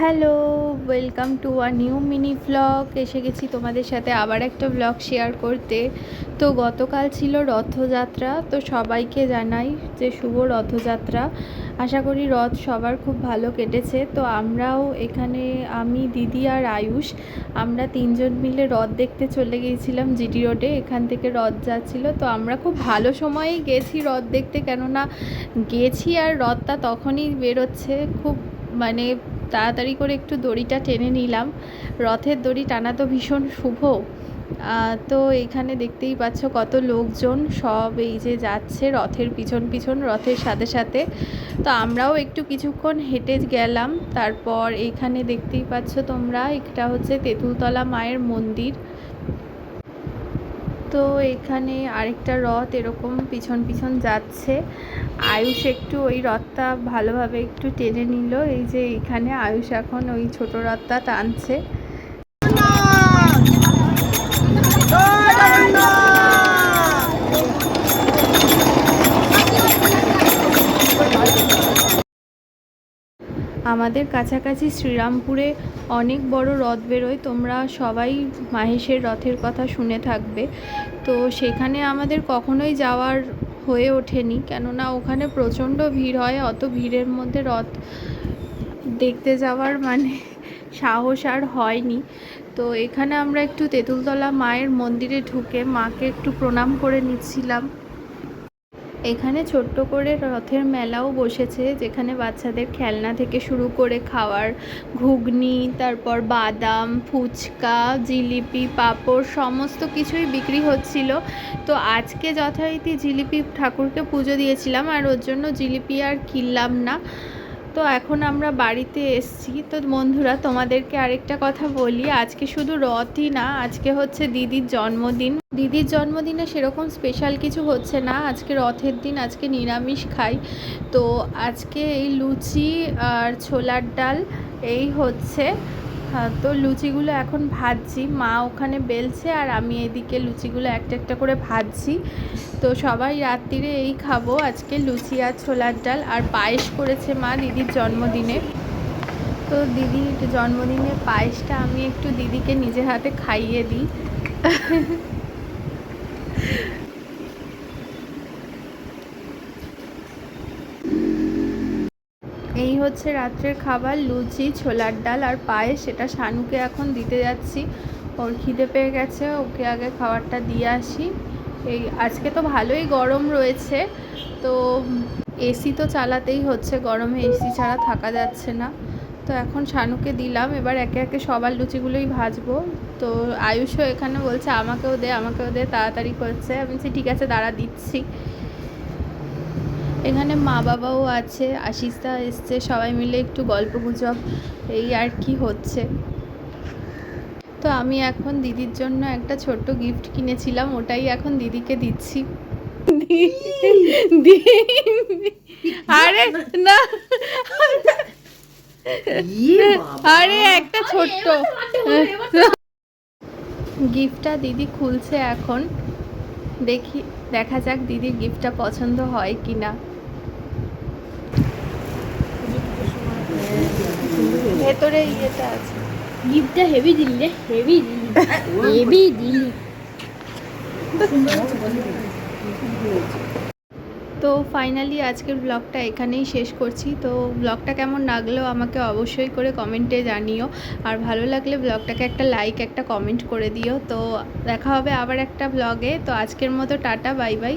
Hello welcome to a new mini vlog এসে গেছি তোমাদের সাথে আবার একটা ব্লগ শেয়ার করতে। তো গতকাল ছিল রথযাত্রা, তো সবাইকে জানাই যে শুভ রথযাত্রা। আশা করি রথ সবার খুব ভালো কেটেছে। তো আমরাও এখানে, আমি, দিদি আর আয়ুষ, আমরা তিনজন মিলে রথ দেখতে চলে গিয়েছিলাম জিটি রোডে। এখান থেকে রথ যাচ্ছিল। তো আমরা খুব ভালো সময়েই গেছি রথ দেখতে। কেননা গেছি আর রথটা তখনই বেরোচ্ছে। খুব মানে তাড়াতাড়ি করে একটু দড়িটা টেনে নিলাম। রথের দড়ি টানা তো ভীষণ শুভ। তো এখানে দেখতেই পাচ্ছ কত লোকজন সব এই যে যাচ্ছে রথের পিছন পিছন, রথের সাথে সাথে। তো আমরাও একটু কিছুক্ষণ হেঁটে গেলাম। তারপর এখানে দেখতেই পাচ্ছ তোমরা, একটা হচ্ছে তেঁতুলতলা মায়ের মন্দির। তো এখানে আরেকটা রথ এরকম পিছন পিছন যাচ্ছে। আয়ুষ একটু ওই রথটা ভালোভাবে একটু টেনে নিল। এই যে এখানে আয়ুষ এখন ওই ছোট রথটা টানছে। আমাদের কাছাকাছি শ্রীরামপুরে অনেক বড় রথ বেরোয়, তোমরা সবাই মাহেশের রথের কথা শুনে থাকবে। তো সেখানে আমাদের কখনোই যাওয়ার হয়ে ওঠেনি, কেননা ওখানে প্রচণ্ড ভিড় হয়, অত ভিড়ের মধ্যে রথ দেখতে যাওয়ার মানে সাহস আর হয়নি। তো এখানে আমরা একটু তেঁতুলতলা মায়ের মন্দিরে ঢুকে মাকে একটু প্রণাম করে নিচ্ছিলাম। এখানে ছোট্ট করে রথের মেলাও বসেছে, যেখানে বাচ্চাদের খেলনা থেকে শুরু করে খাওয়ার ঘুগনি, তারপর বাদাম, ফুচকা, জিলিপি, পাঁপড়, সমস্ত কিছুই বিক্রি হচ্ছিল। তো আজকে যথারীতি জিলিপি ঠাকুরকে পুজো দিয়েছিলাম, আর ওর জন্য জিলিপি আর কিনলাম না। তো এখন আমরা বাড়িতে এসছি। তো বন্ধুরা, তোমাদেরকে আরেকটা কথা বলি। আজকে শুধু রথই না, আজকে হচ্ছে দিদির জন্মদিন। দিদির জন্মদিনে সেরকম স্পেশাল কিছু হচ্ছে না। আজকে রথের দিন, আজকে নিরামিষ খাই। তো আজকে এই লুচি আর ছোলার ডাল, এই হচ্ছে তো লুচিগুলো এখন ভাজছি। মা ওখানে বেলছে আর আমি এদিকে লুচিগুলো একটা একটা করে ভাজছি। তো সবাই রাত্রিরে এই খাব। আজকে লুচি আর ছোলার ডাল। আর পায়েস করেছে মা দিদির জন্মদিনে। তো দিদির জন্মদিনে পায়েসটা আমি একটু দিদিকে নিজের হাতে খাইয়ে দিই। এই হচ্ছে রাত্রের খাবার, লুচি, ছোলার ডাল আর পায়েস। সেটা শানুকে এখন দিতে যাচ্ছি। ওর খিদে পেয়ে গেছে, ওকে আগে খাবারটা দিয়ে আসি। এই আজকে তো ভালোই গরম রয়েছে, তো এসি তো চালাতেই হচ্ছে। গরমে এসি ছাড়া থাকা যাচ্ছে না। তো এখন শানুকে দিলাম। এবার একে একে সবার লুচিগুলোই ভাজবো। তো আয়ুষও এখানে বলছে, আমাকেও দে আমাকেও দে, তাড়াতাড়ি করছে। আমি বলছি, ঠিক আছে, দাঁড়া, দিচ্ছি। এখানে মা বাবাও আছে আশিসদা এসছে সবাই মিলে একটু গল্প গুজব এই আর কি হচ্ছে। তো আমি এখন দিদির জন্য একটা ছোট্ট গিফট কিনেছিলাম ওটাই এখন দিদিকে দিচ্ছি। আরে না! আরে একটা ছোট্ট। গিফটটা দিদি খুলছে এখন। দেখি দেখা যাক দিদির গিফটটা পছন্দ হয় কি না ভেতরে ইয়েটা আছে। গিফটটা হেভি দিলি রে হেভি দিলি। হেভি দিলি। তো ফাইনালি আজকের ব্লগটা এখানেই শেষ করছি। তো ব্লগটা কেমন লাগল আমাকে অবশ্যই করে কমেন্টে জানিও। আর ভালো লাগলে ব্লগটাকে একটা লাইক একটা কমেন্ট করে দিও। তো দেখা হবে আবার একটা ব্লগে তো আজকের মতো টাটা বাই বাই